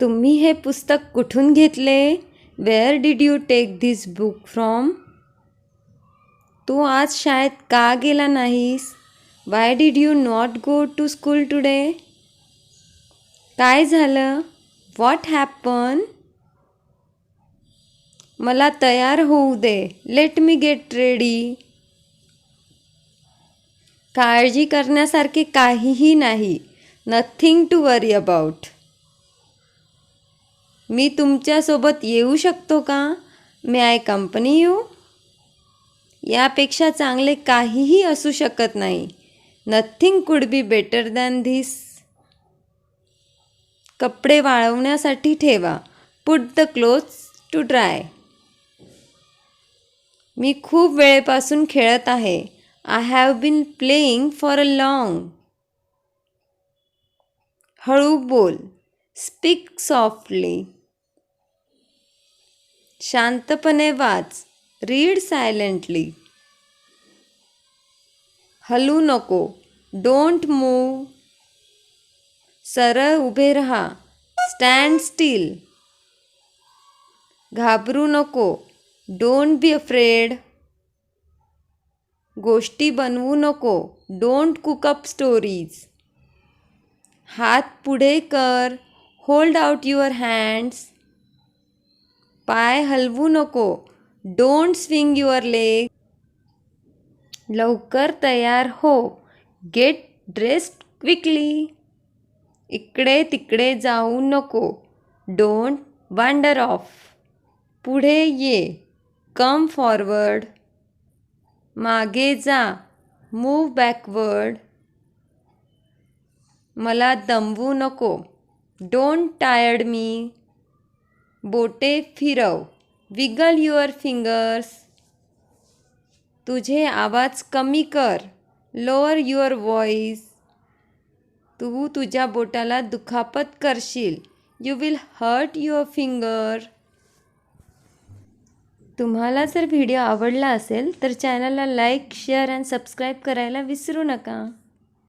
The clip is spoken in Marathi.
तुम्ही हे पुस्तक कुठून घेतले? Where did you take this book from तू आज शाळेत का गेला नाहीस? Why did you not go to school today काय झालं? व्हॉट हॅपन मला तयार होऊ दे. लेट मी गेट रेडी काळजी करण्यासारखे काहीही नाही. नथिंग टू वरी अबाउट मी तुमच्यासोबत येऊ शकतो का? मे आय कंपनी यू यापेक्षा चांगले काहीही असू शकत नाही. Nothing could be better than this कपडे वाळवण्यासाठी ठेवा. Put the clothes to dry मी खूप वेळेपासून खेळत आहे. I have been playing for a long हळू बोल. स्पीक सॉफ्टली शांतपणे वाच. रीड सायलेंटली हलू नको. डोंट मूव सरळ उभे राहा. स्टँड स्टील घाबरू नको. डोंट बी अफ्रेड गोष्टी बनवू नको. डोंट कुकअप स्टोरीज हात पुढे कर. होल्ड आउट युअर हँड्स पाय हलवू नको डोंट स्विंग युअर लेग लवकर तयार हो। गेट ड्रेस्ड क्विकली इकडे तिकडे जाऊ नको। डोंट वांडर ऑफ़ पुढे ये. कम फॉरवर्ड मागे जा. मूव बॅकवर्ड मला दमवू नको. डोंट टायर्ड मी बोटे फिरव. Wiggle your fingers. तुझे आवाज कमी कर. लोअर युअर व्हॉईस तू तुझ्या बोटाला दुखापत करशील. You will hurt your finger. तुम्हाला जर व्हिडिओ आवडला असेल तर चॅनलला लाईक शेअर अँड सबस्क्राईब करायला विसरू नका.